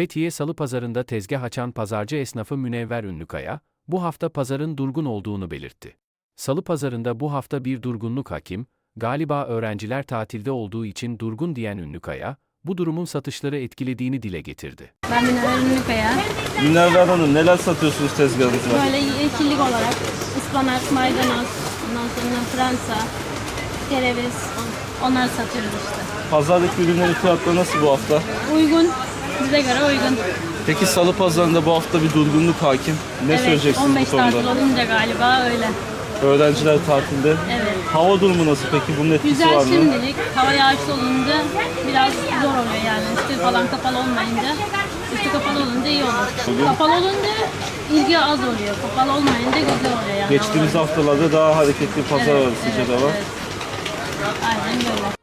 Fethiye Salı Pazarında tezgah açan pazarcı esnafı Münevver Ünlükaya, bu hafta pazarın durgun olduğunu belirtti. Salı Pazarında bu hafta bir durgunluk hakim, galiba öğrenciler tatilde olduğu için durgun diyen Ünlükaya, bu durumun satışları etkilediğini dile getirdi. Ben Münevver Ünlükaya. Münevver Hanım neler satıyorsunuz tezgahınızda? Böyle yeşillik olarak ıspanak, maydanoz, ondan sonra Fransa, kereviz, on- onları satıyoruz işte. Pazardaki ürünlerin fiyatları nasıl bu hafta? Uygun, bize göre uygun. Peki salı pazarında bu hafta bir durgunluk hakim. Ne evet, söyleyeceksiniz 15 bu konuda? tatil olunca galiba öyle. Öğrenciler tatilde. Evet. Hava durumu nasıl peki? Bunun etkisi Güzel var mı? şimdilik, hava yağışlı olunca biraz zor oluyor yani. Üstü falan kapalı olmayınca, üstü kapalı olunca iyi olur. Kapalı olunca ilgi az oluyor, kapalı olmayınca güzel oluyor yani. Geçtiğimiz haftalarda daha hareketli pazar var evet, hava. evet. Aynen böyle.